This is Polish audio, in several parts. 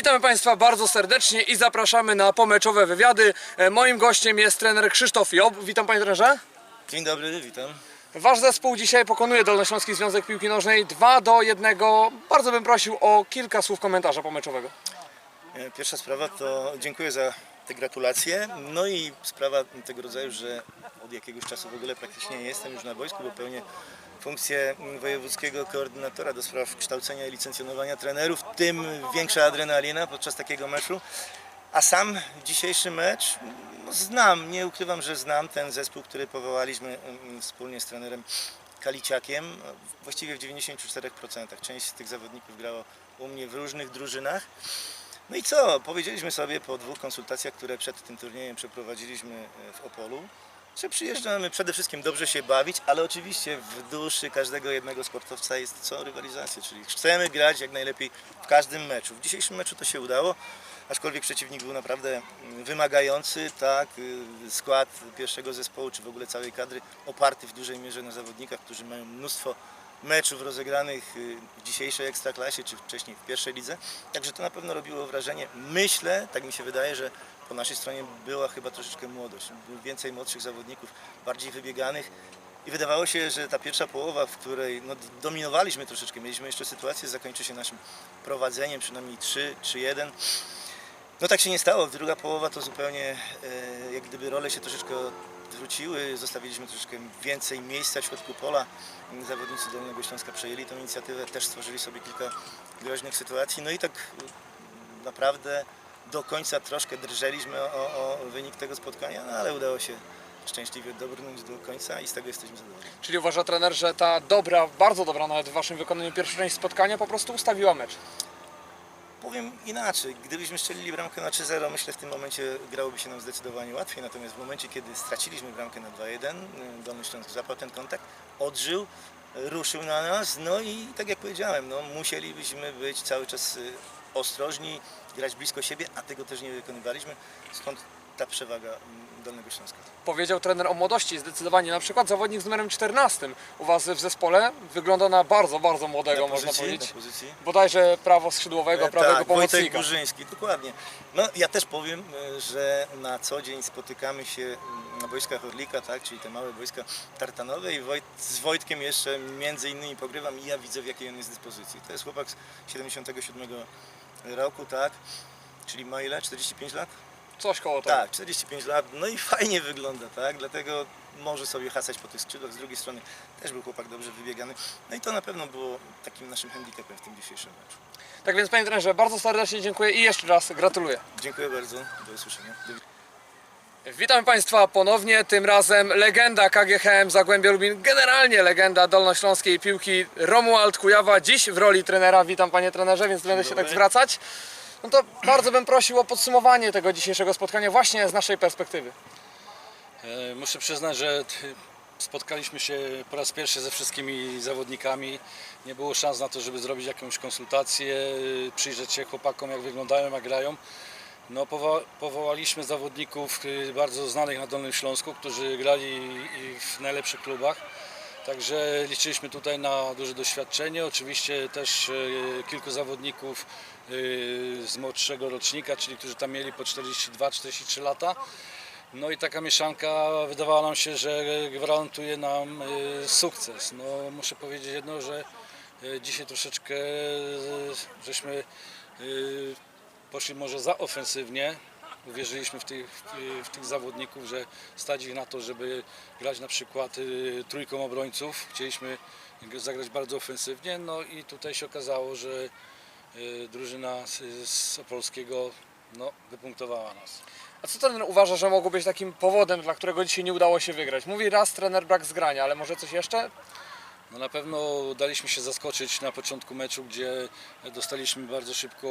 Witamy Państwa bardzo serdecznie i zapraszamy na pomeczowe wywiady. E, Moim gościem jest trener Krzysztof Job. Witam Panie trenerze. Dzień dobry, witam. Wasz zespół dzisiaj pokonuje Dolnośląski Związek Piłki Nożnej 2 do 1. Bardzo bym prosił o kilka słów komentarza pomeczowego. E, Pierwsza sprawa to dziękuję za te gratulacje. No i sprawa tego rodzaju, że od jakiegoś czasu w ogóle praktycznie nie jestem już na wojsku, bo pełnię funkcję wojewódzkiego koordynatora do spraw kształcenia i licencjonowania trenerów, tym większa adrenalina podczas takiego meczu. A sam dzisiejszy mecz no, znam, nie ukrywam, że znam ten zespół, który powołaliśmy mm, wspólnie z trenerem Kaliciakiem, właściwie w 94%. Część z tych zawodników grało u mnie w różnych drużynach. No i co? Powiedzieliśmy sobie po dwóch konsultacjach, które przed tym turniejem przeprowadziliśmy e, w Opolu, że przyjeżdżamy przede wszystkim dobrze się bawić, ale oczywiście w duszy każdego jednego sportowca jest co? Rywalizacja, czyli chcemy grać jak najlepiej w każdym meczu. W dzisiejszym meczu to się udało, aczkolwiek przeciwnik był naprawdę mm, wymagający, tak, y, skład pierwszego zespołu, czy w ogóle całej kadry oparty w dużej mierze na zawodnikach, którzy mają mnóstwo meczów rozegranych y, w dzisiejszej Ekstraklasie, czy wcześniej w pierwszej lidze. Także to na pewno robiło wrażenie. Myślę, tak mi się wydaje, że po naszej stronie była chyba troszeczkę młodość. Było więcej młodszych zawodników, bardziej wybieganych. I wydawało się, że ta pierwsza połowa, w której no, dominowaliśmy troszeczkę, mieliśmy jeszcze sytuację, zakończy się naszym prowadzeniem, przynajmniej 3 czy 1. No tak się nie stało. Druga połowa to zupełnie e, jak gdyby role się troszeczkę odwróciły. Zostawiliśmy troszeczkę więcej miejsca w środku pola. Zawodnicy Dolnego Śląska przejęli tą inicjatywę, też stworzyli sobie kilka groźnych sytuacji. No i tak e, naprawdę do końca troszkę drżeliśmy o, o wynik tego spotkania, no ale udało się szczęśliwie dobrnąć do końca i z tego jesteśmy zadowoleni. Czyli uważa trener, że ta dobra, bardzo dobra nawet w Waszym wykonaniu pierwsza część spotkania po prostu ustawiła mecz. Powiem inaczej, gdybyśmy strzelili bramkę na 3-0, myślę w tym momencie grałoby się nam zdecydowanie łatwiej, natomiast w momencie, kiedy straciliśmy bramkę na 2-1, y, Dolny Śląsk zapał ten kontakt, odżył, ruszył na nas, no i tak jak powiedziałem, no, musielibyśmy być cały czas y, ostrożni, grać blisko siebie, a tego też nie wykonywaliśmy, ta przewaga mm, Dolnego Śląska. Powiedział trener o młodości, zdecydowanie. Na przykład zawodnik z numerem 14 u Was w zespole wygląda na bardzo, bardzo młodego, Na można pozycji, powiedzieć. na pozycji. Bodajże prawo skrzydłowego, prawego tak, Wojtek pomocnika. Burzyński, dokładnie. No ja też powiem, e, że na co dzień spotykamy się mm, na boiskach Orlika, tak, czyli te małe boiska tartanowe i Wojt, z Wojtkiem jeszcze między innymi pogrywam i ja widzę w jakiej on jest dyspozycji. To jest chłopak z 77 roku, tak, czyli ma ile? 45 lat? Coś koło tego. Tak, 45 lat, no i fajnie wygląda, tak, dlatego może sobie hasać po tych skrzydłach, z drugiej strony też był chłopak dobrze wybiegany, no i to na pewno było takim naszym handicapem w tym dzisiejszym meczu. Tak więc panie trenerze, bardzo serdecznie dziękuję i jeszcze raz gratuluję. Dziękuję bardzo, do usłyszenia. Witam Państwa ponownie, tym razem legenda KGHM Zagłębia Lubin, generalnie legenda dolnośląskiej piłki Romuald Kujawa, dziś w roli trenera. Witam Panie trenerze, więc będę się tak zwracać. No to bardzo bym prosił o podsumowanie tego dzisiejszego spotkania właśnie z naszej perspektywy. E, Muszę przyznać, że spotkaliśmy się po raz pierwszy ze wszystkimi zawodnikami. Nie było szans na to, żeby zrobić jakąś konsultację, y, przyjrzeć się chłopakom, jak wyglądają, jak grają. No, powo- powołaliśmy zawodników y, bardzo znanych na Dolnym Śląsku, którzy grali w najlepszych klubach. Także liczyliśmy tutaj na duże doświadczenie. Oczywiście też y, kilku zawodników y, z młodszego rocznika, czyli którzy tam mieli po 42-43 lata. No i taka mieszanka wydawała nam się, że gwarantuje nam y, sukces. No muszę powiedzieć jedno, że dzisiaj troszeczkę żeśmy poszli może za ofensywnie. Uwierzyliśmy w tych, w tych zawodników, że stać ich na to, żeby grać na przykład y, trójką obrońców. Chcieliśmy zagrać bardzo ofensywnie, no i tutaj się okazało, że y, drużyna z, Opolskiego no, wypunktowała nas. A co trener uważa, że mogło być takim powodem, dla którego dzisiaj nie udało się wygrać? Mówi raz trener brak zgrania, ale może coś jeszcze? No na pewno daliśmy się zaskoczyć na początku meczu, gdzie dostaliśmy bardzo szybko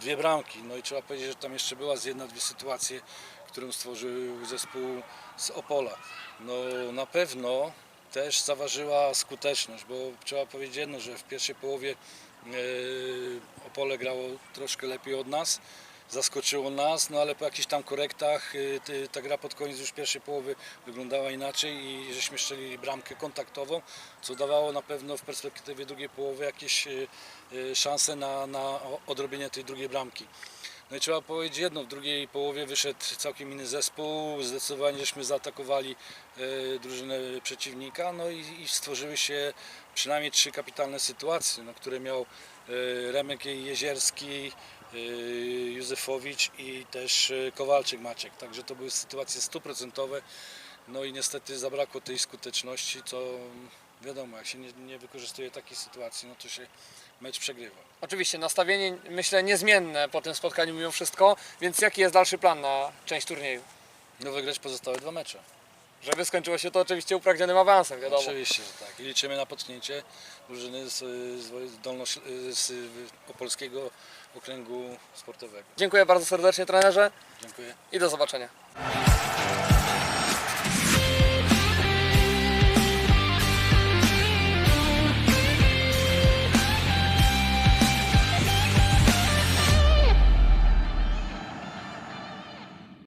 dwie bramki. No i trzeba powiedzieć, że tam jeszcze była z jedna, dwie sytuacje, którą stworzył zespół z Opola. No na pewno też zaważyła skuteczność, bo trzeba powiedzieć jedno, że w pierwszej połowie e, Opole grało troszkę lepiej od nas. Zaskoczyło nas, no ale po jakichś tam korektach y, ta gra pod koniec już pierwszej połowy wyglądała inaczej i żeśmy strzelili bramkę kontaktową, co dawało na pewno w perspektywie drugiej połowy jakieś y, y, szanse na, na odrobienie tej drugiej bramki. No i trzeba powiedzieć jedno, w drugiej połowie wyszedł całkiem inny zespół, zdecydowanie żeśmy zaatakowali drużynę przeciwnika, no i, i stworzyły się przynajmniej trzy kapitalne sytuacje, no, które miał Remek Jezierski, Józefowicz i też e, Kowalczyk Maciek, także to były sytuacje stuprocentowe, no i niestety zabrakło tej skuteczności, co wiadomo, jak się nie, nie wykorzystuje takiej sytuacji, no to się mecz przegrywa. Oczywiście nastawienie myślę niezmienne po tym spotkaniu mimo wszystko, więc jaki jest dalszy plan na część turnieju? No wygrać pozostałe dwa mecze. Żeby skończyło się to oczywiście upragnionym awansem, wiadomo. Oczywiście, że tak. I liczymy na potknięcie drużyny z, z, z Opolskiego Okręgu Sportowego. Dziękuję bardzo serdecznie trenerze Dziękuję. i do zobaczenia.